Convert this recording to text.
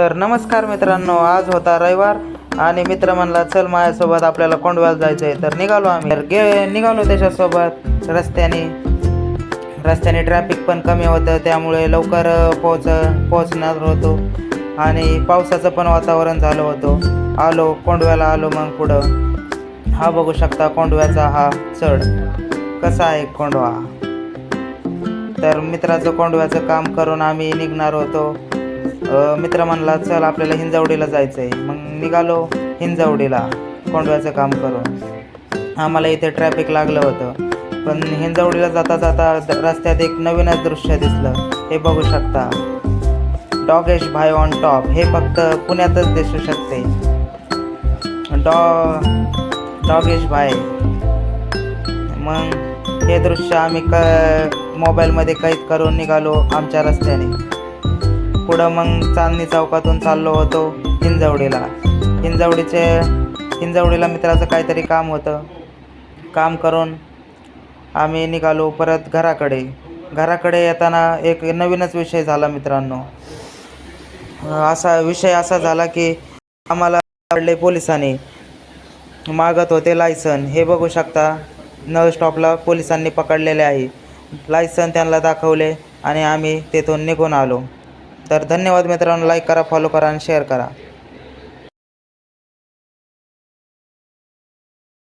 तर नमस्कार मित्रांनो आज होता रविवार आणि मित्र म्हणला चल माझ्यासोबत आपल्याला कोंडव्याला जायचं आहे तर निघालो आम्ही. तर गे निघालो त्याच्यासोबत. रस्त्याने रस्त्याने ट्रॅफिक पण कमी होतं त्यामुळे लवकर पोहोच पोहोचणार होतो. आणि पावसाचं पण वातावरण झालं होतं. आलो कोंडव्याला आलो मग पुढं. हा बघू शकता कोंडव्याचा हा चढ. कसा आहे कोंडवा? तर मित्राचं कोंडव्याचं काम करून आम्ही निघणार होतो. मित्र म्हणला चल आपल्याला हिंजावडीला जायचं आहे मग निघालो हिंजावडीला. कोंडव्याचं काम करून. आम्हाला इथे ट्रॅफिक लागलं होतं. पण हिंजवडीला जाता जाता रस्त्यात एक नवीनच दृश्य दिसलं. हे बघू शकता. डॉगेश भाई ऑन टॉप हे फक्त पुण्यातच दिसू शकते. डॉ डॉगेश भाई. मग हे दृश्य आम्ही क मोबाईलमध्ये कैद करून निघालो आमच्या रस्त्याने. पुढं मग चांदणी चौकातून चाललो होतो हिंजवडीला. हिंजवडीचे हिंजवडीला मित्राचं काहीतरी काम होतं. काम करून आम्ही निघालो परत घराकडे. घराकडे येताना एक नवीनच विषय झाला मित्रांनो. असा विषय असा झाला की आम्हाला पडले पोलिसांनी. मागत होते लायसन. हे बघू शकता नळ स्टॉपला पोलिसांनी पकडलेले आहे. लायसन त्यांना दाखवले आणि आम्ही तेथून निघून आलो. तर धन्यवाद मित्रांनो लाईक करा फॉलो करा आणि शेअर करा.